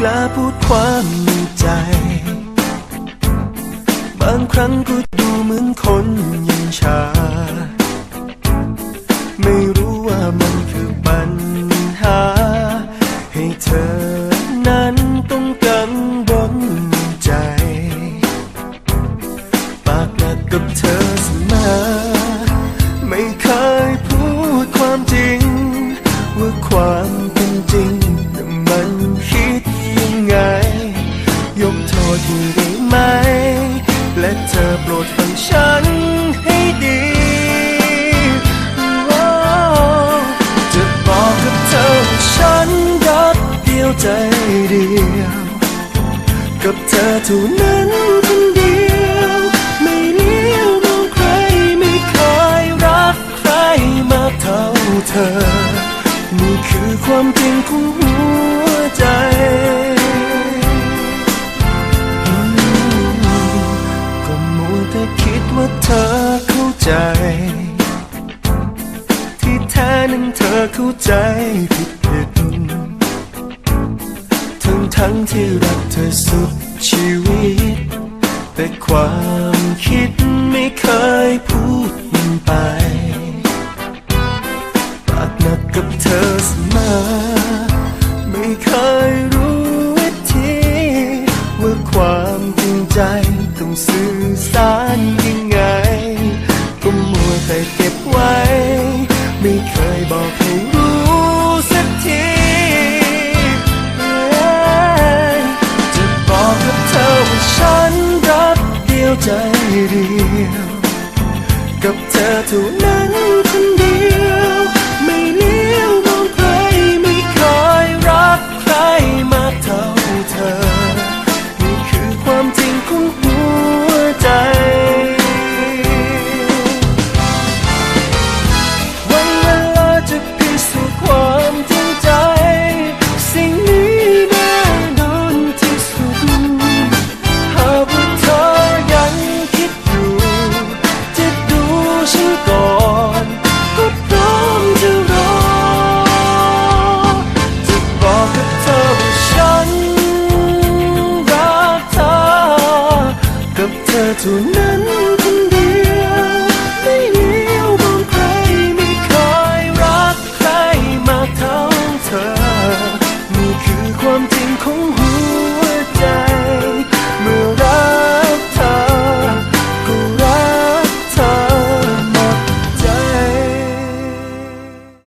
กล้าพูดความในใจ บางครั้งก็ดูเหมือนคนยังชา ไม่รู้ว่ามันคือปัญหา ให้เธอนั้นต้องกังวลใจ ปากหนักกับเธอเสมอไม่เคยพูดความจริง ว่าความ กโทษให้ได้ไหม และเธอโปรดฟังฉันให้ดีจะบอกกับเธอว่าฉันรักเดียวใจเดียว กับเธอเท่านั้นคนเดียว ไม่เลี้ยวมองใครไม่เคยรักใครมาเท่าเธอ นี่คือความจริง แต่คิดว่าเธอเข้าใจ ที่แท้นั้นเธอเข้าใจผิดผิดทั้งทั้งที่รักเธอสุดชีวิต แต่ความคิดไม่เคยพูดมันไป ปากหนักกับเธอเสมอ tonight.